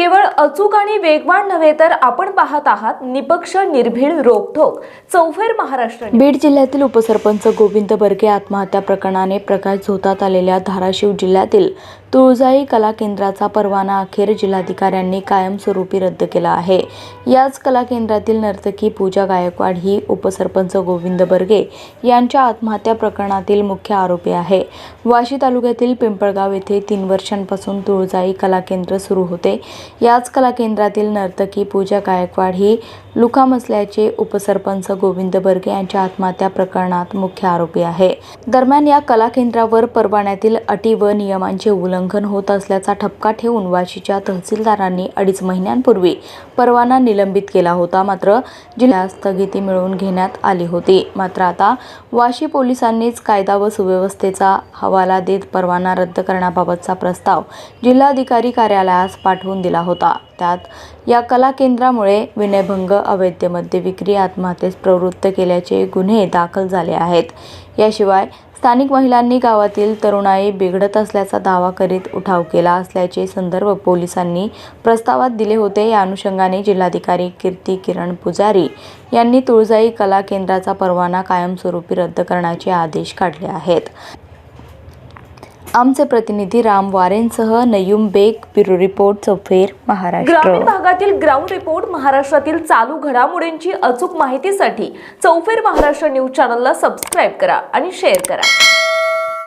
केवळ अचूक आणि वेगवान नव्हे तर आपण पाहत आहात निपक्ष निर्भीड रोखोक चौफेर महाराष्ट्र बीड जिल्ह्यातील उपसरपंच गोविंद बर्गे आत्महत्या प्रकरणाने प्रकाश झोतात आलेल्या धाराशिव जिल्ह्यातील तुळजाई कला केंद्राचा परवाना अखेर जिल्हाधिकाऱ्यांनी कायमस्वरूपी रद्द केला आहे. याच कला केंद्रातील नर्तकी पूजा गायकवाड ही उपसरपंच गोविंद बर्गे यांच्या आत्महत्या प्रकरणातील मुख्य आरोपी आहे. वाशी तालुक्यातील पिंपळगाव येथे तीन वर्षांपासून तुळजाई कला केंद्र सुरू होते. याच कला केंद्रातील नर्तकी पूजा गायकवाड ही लुकाम असल्याचे उपसरपंच गोविंद बर्गे यांच्या आत्महत्या प्रकरणात मुख्य आरोपी आहे. दरम्यान या कला केंद्रावर परवान्यातील अटी व नियमांचे उल्लंघन होत असल्याचा ठपका ठेवून वाशीच्या तहसीलदारांनी अडीच महिन्यांपूर्वी परवाना निलंबित केला होता. मात्र जिल्ह्यात स्थगिती मिळवून घेण्यात आली होती. मात्र आता वाशी पोलिसांनीच कायदा व सुव्यवस्थेचा हवाला देत परवाना रद्द करण्याबाबतचा प्रस्ताव जिल्हाधिकारी कार्यालयास पाठवून दिला होता. त्यात या कला केंद्रामुळे विनयभंग अवैध मद्य विक्री आत्महत्येस प्रवृत्त केल्याचे गुन्हे दाखल झाले आहेत. याशिवाय स्थानिक महिलांनी गावातील तरुणाई बिघडत असल्याचा दावा करीत उठाव केला असल्याचे संदर्भ पोलिसांनी प्रस्तावात दिले होते. या अनुषंगाने जिल्हाधिकारी कीर्ती किरण पुजारी यांनी तुळजाई कला केंद्राचा परवाना कायमस्वरूपी रद्द करण्याचे आदेश काढले आहेत. आमचे प्रतिनिधी राम वारेंसह नयुम बेग ब्युरो रिपोर्ट चौफेर महाराष्ट्र. ग्रामीण भागातील ग्राउंड रिपोर्ट महाराष्ट्रातील चालू घडामोडींची अचूक माहितीसाठी चौफेर महाराष्ट्र न्यूज चॅनलला सबस्क्राईब करा आणि शेअर करा.